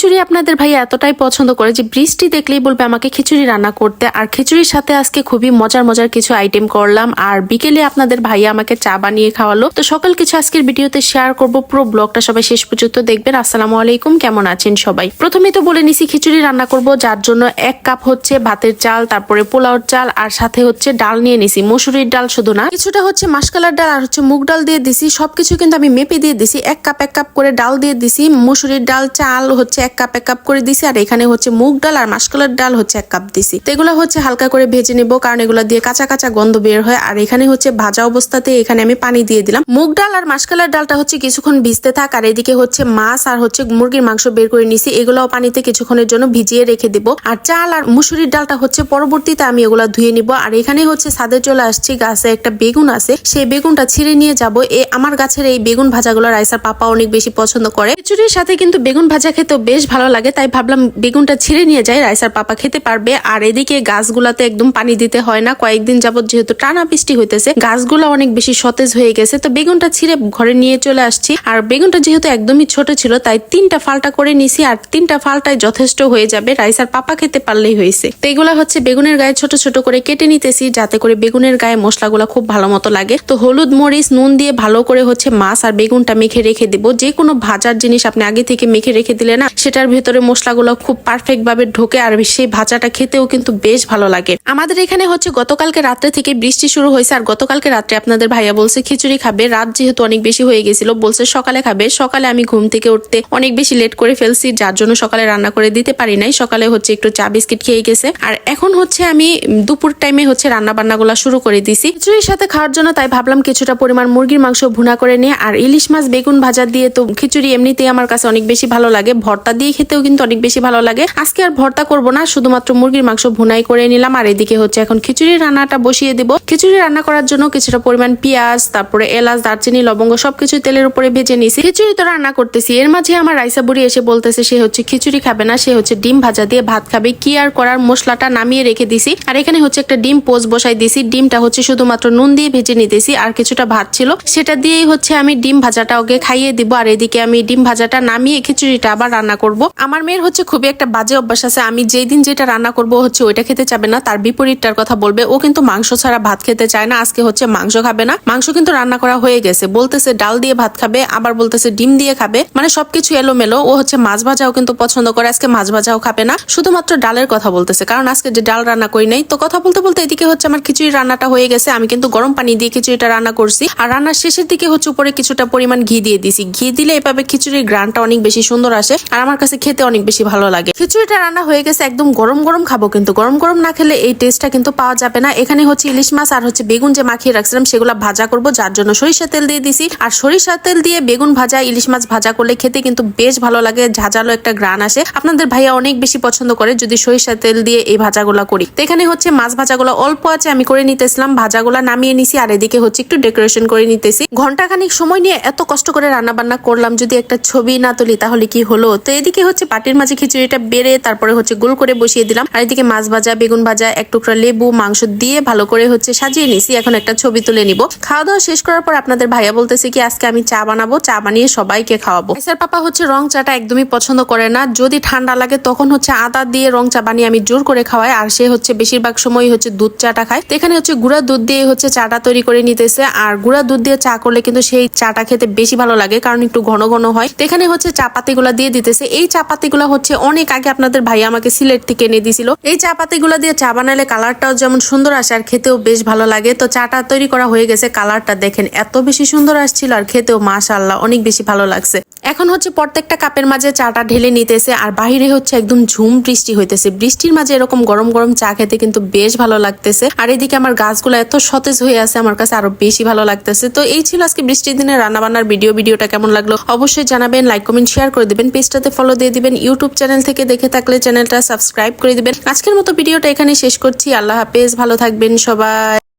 খিচুড়ি আপনাদের ভাই এতটাই পছন্দ করে যে বৃষ্টি দেখলেই বলবে আমাকে খিচুড়ি রান্না করতে। আর খিচুড়ির সাথে আজকে খুবই মজার মজার কিছু আইটেম করলাম। আর বিকেলে আপনাদের ভাইয়া আমাকে চা বানিয়ে খাওয়ালো। তো সকল কিছু আজকের ভিডিওতে শেয়ার করব। পুরো ব্লগটা সবাই শেষ পর্যন্ত দেখবেন। আসসালামু আলাইকুম, কেমন আছেন সবাই? প্রথমে তো বলে নিছি খিচুড়ি রান্না করব, যার জন্য এক কাপ হচ্ছে ভাতের চাল, তারপরে পোলাওর চাল, আর সাথে হচ্ছে ডাল নিয়ে নিছি। মসুরির ডাল শুধু না, কিছুটা হচ্ছে মাসকালার ডাল আর হচ্ছে মুগ ডাল দিয়ে দিছি। সবকিছু কিন্তু আমি মেপে দিয়ে দিছি। এক কাপ এক কাপ করে ডাল দিয়ে দিছি। মসুরির ডাল, চাল হচ্ছে এক কাপ এক কাপ করে দিছি, আর এখানে হচ্ছে মুগ ডাল আর মাসকলার ডাল হচ্ছে এক কাপ দিছি। তো এগুলো হচ্ছে হালকা করে ভেজে নেব, কারণ এগুলো দিয়ে কাঁচা কাঁচা গন্ধ বের হয়। আর এখানে হচ্ছে ভাজা অবস্থাতে এখানে আমি পানি দিয়ে দিলাম। মুগ ডাল আর মাসকলার ডালটা হচ্ছে কিছুক্ষণ ভিজতে থাক, আর এদিকে হচ্ছে মাছ আর হচ্ছে মুরগির মাংস বের করে নিছি। এগুলোও পানিতে কিছুক্ষণের জন্য ভিজিয়ে রেখে দিব। আর চাল আর মুসুরির ডালটা হচ্ছে পরবর্তীতে আমি এগুলো ধুয়ে নিব। আর এখানে হচ্ছে ছাদে চলে আসছি, গাছে একটা বেগুন আছে। সেই বেগুনটা ছিঁড়ে নিয়ে যাব। এ আমার গাছের এই বেগুন ভাজাগুলো রাইসার পাপা অনেক বেশি পছন্দ করে। খিচুড়ির সাথে কিন্তু বেগুন ভাজা খেতেও বেশ ভালো লাগে, তাই ভাবলাম বেগুনটা ছিঁড়ে নিয়ে যাই। রাইসার পাপা খেতে পারবে। আর এদিকে গাছগুলাতে একদম পানি দিতে হয় না। কয়েকদিন যাবত যেহেতু টানা বৃষ্টি হইতেছে, গাছগুলো অনেক বেশি সতেজ হয়ে গেছে। তো বেগুনটা ছিঁড়ে ঘরে নিয়ে চলে আসছি। আর বেগুনটা যেহেতু একদমই ছোট ছিল, তাই তিনটা ফালটা করে নিছি। আর তিনটা ফালটাই যথেষ্ট হয়ে যাবে। রাইসার পাপা খেতে পারলেই হয়েছে। তো এগুলা হচ্ছে বেগুনের গায়ে ছোট ছোট করে কেটে নিতেছি, যাতে করে বেগুনের গায়ে মশলাগুলো খুব ভালো মতো লাগে। তো হলুদ, মরিচ, নুন দিয়ে ভালো করে হচ্ছে মাছ আর বেগুনটা মেখে রেখে দেবো। যে কোনো ভাজার জিনিস আপনি আগে থেকে মেখে রেখে দিলে না সেটার ভেতরে মশলাগুলো খুব পারফেক্ট ভাবে ঢোকে আর সেই ভাজাটা খেতেও কিন্তু বেশ ভালো লাগে। আমাদের এখানে হচ্ছে গতকালকে রাত্রে থেকে বৃষ্টি শুরু হয়েছে আর গতকালকে রাত্রে আপনাদের ভাইয়া বলছে খিচুড়ি খাবে। রাত যেহেতু অনেক বেশি হয়ে গেছিল, বলছে সকালে খাবে। সকালে আমি ঘুম থেকে উঠতে অনেক বেশি লেট করে ফেলছি, যার জন্য সকালে রান্না করে দিতে পারি নাই। সকালে হচ্ছে একটু চা বিস্কিট খেয়ে গেছে। আর এখন হচ্ছে আমি দুপুর টাইমে হচ্ছে রান্না বান্নাগুলো শুরু করে দিছি। খিচুড়ির সাথে খাওয়ার জন্য তাই ভাবলাম কিছুটা পরিমাণ মুরগির মাংস ভুনা করে নিয়ে, আর ইলিশ মাছ বেগুন ভাজা দিয়ে তো খিচুড়ি এমনিতেই আমার কাছে অনেক বেশি ভালো লাগে। ভর্তা দিয়ে খেতেও কিন্তু অনেক বেশি ভালো লাগে। আজকে আর ভর্তা করব না, শুধুমাত্র মুরগির মাংস ভুনাই করে নিলাম। আর এদিকে হচ্ছে এখন খিচুড়ি রান্নাটা বসিয়ে দিব। খিচুড়ি রান্না করার জন্য কিছুটা পরিমাণ পেঁয়াজ, তারপরে এলাচ, দারচিনি, লবঙ্গ সবকিছু তেলের উপরে ভেজে নিয়েছি খিচুড়ি তো রান্না করতেছি। এর মাঝে আমার রাইসা বুড়ি এসে বলতেছে, সে হচ্ছে খিচুড়ি খাবে না, সে হচ্ছে ডিম ভাজা দিয়ে ভাত খাবে। কি আর করার? মশলাটা নামিয়ে রেখে দিছি। আর এখানে হচ্ছে একটা ডিম পোজ বসাই দিছি। ডিমটা হচ্ছে শুধুমাত্র নুন দিয়ে ভেজে নিতেছি। আর কিছুটা ভাত ছিল। সেটা দিয়েই হচ্ছে আমি ডিম ভাজাটা ওকে খাইয়ে দিব। আর এদিকে আমি ডিম ভাজাটা নামিয়ে খিচুড়িটা আবার রান্না করব। আমার মেয়ের হচ্ছে খুবই একটা বাজে অভ্যাস আছে। আমি যেই দিন যেটা রান্না করব, হচ্ছে ওইটা খেতে চাবে না। তার বিপরীতটার কথা বলবে। ও কিন্তু মাংস ছাড়া ভাত খেতে চায় না। আজকে হচ্ছে মাংস খাবে না। মাংস কিন্তু রান্না করা হয়ে গেছে। বলতেছে ডাল দিয়ে ভাত খাবে, আবার বলতেছে ডিম দিয়ে খাবে। মানে সবকিছু এলোমেলো। ও হচ্ছে মাছ ভাজাও কিন্তু পছন্দ করে। আজকে মাছ ভাজাও খাবে না। শুধুমাত্র ডালের কথা বলতেছে। কারণ আজকে যে ডাল রান্না করি নাই, তো কথা বলতে বলতে এদিকে হচ্ছে আমার খিচুড়ি রান্নাটা হয়ে গেছে। আমি কিন্তু গরম পানি দিয়ে খিচুড়িটা রান্না করছি। আর রান্নার শেষের দিকে হচ্ছে উপরে কিছুটা পরিমাণ ঘি দিয়ে দিছি। ঘি দিলে এভাবে খিচুড়ির গ্রানটা অনেক বেশি সুন্দর আসে। আর আমার কাছে খেতে অনেক বেশি ভালো লাগে। খিচুড়িটা রান্না হয়ে গেছে, একদম গরম গরম খাব কিন্তু। গরম গরম না খেলে এই টেস্টটা কিন্তু পাওয়া যাবে না। এখানে হচ্ছে ইলিশ মাছ আর হচ্ছে বেগুন যে মাখিয়ে রাখছিলাম, সেগুলো ভাজা করব, যার জন্য সরিষা তেল দিয়ে দিছি। আর সরিষা তেল দিয়ে বেগুন ভাজা, ইলিশ মাছ ভাজা করলে খেতে কিন্তু বেশ ভালো লাগে, ঝাঁঝালো একটা গ্রান আসে। আপনাদের ভাইয়া অনেক বেশি পছন্দ করে যদি সরিষা তেল দিয়ে এই ভাজাগুলা করি। তো এখানে হচ্ছে মাছ ভাজাগুলো অল্প আছে, আমি করে নিতেছিলাম। ভাজাগুলা নামিয়ে নিছি আর এদিকে হচ্ছে একটু ডেকোরেশন করে নিতেছি। ঘন্টাখানিক সময় নিয়ে এত কষ্ট করে রান্না বান্না করলাম, যদি একটা ছবি না তুলি তাহলে কি হলো? তো এদিকে হচ্ছে পাটির মাঝে খিচুড়িটা বেড়ে তারপরে হচ্ছে গোল করে বসিয়ে দিলাম। আর এদিকে মাছ ভাজা, বেগুন ভাজা, এক টুকরা লেবু, মাংস দিয়ে ভালো করে হচ্ছে সাজিয়ে নিছি। এখন একটা ছবি তুলে নিব। খাওয়া দাওয়া শেষ করার পর আপনাদের ভাইয়া বলতেছে কি, আজকে আমি চা বানাবো, চা বানিয়ে সবাইকে খাওয়াবো। স্যার পাপা হচ্ছে রং চাটা একদমই পছন্দ করে না। যদি ঠান্ডা লাগে তখন হচ্ছে আদা দিয়ে রং চা বানিয়ে আমি জোর করে খাওয়াই। আর সে হচ্ছে বেশিরভাগ সময় হচ্ছে দুধ চাটা খায়। তো এখানে হচ্ছে গুঁড়া দুধ দিয়ে হচ্ছে চাটা তৈরি করে নিতেছে। আর গুঁড়া দুধ দিয়ে চা করলে কিন্তু সেই চাটা খেতে বেশি ভালো লাগে, কারণ একটু ঘন ঘন হয়। তো এখানে হচ্ছে চা পাতিগুলা দিয়ে দিতেছে। এই চাপাতিগুলো হচ্ছে অনেক আগে আপনাদের ভাই আমাকে সিলেট থেকে এনে দিছিল। এই চাপাতিগুলো দিয়ে চা বানালে কালারটাও যেমন সুন্দর আসে আর খেতেও বেশ ভালো লাগে। তো চাটা তৈরি করা হয়ে গেছে, কালারটা দেখেন এত বেশি সুন্দর আসছিল আর খেতেও মাশাল্লাহ অনেক বেশি ভালো লাগছে। এখন হচ্ছে প্রত্যেকটা কাপের মাঝে চাটা ঢেলে নিতেছে, আর বাহিরে হচ্ছে একদম ঝুম বৃষ্টি হইতেছে। বৃষ্টির মাঝে এরকম গরম গরম চা খেতে কিন্তু বেশ ভালো লাগতেছে। আর এদিকে আমার গাছগুলো এত সতেজ হয়ে আছে, আমার কাছে আরও বেশি ভালো লাগতেছে। তো এই ছিল আজকে বৃষ্টির দিনে রান্না বান্নার ভিডিও। ভিডিওটা কেমন লাগল অবশ্যই জানাবেন লাইক কমেন্ট শেয়ার করে দিবেন, পেজটাতে ফলো দিয়ে দিবেন ইউটিউব চ্যানেল থেকে দেখে থাকলে চ্যানেলটা সাবস্ক্রাইব করে দিবেন। আজকের মতো ভিডিওটা এখানে শেষ করছি। আল্লাহ হাফেজ, ভালো থাকবেন সবাই।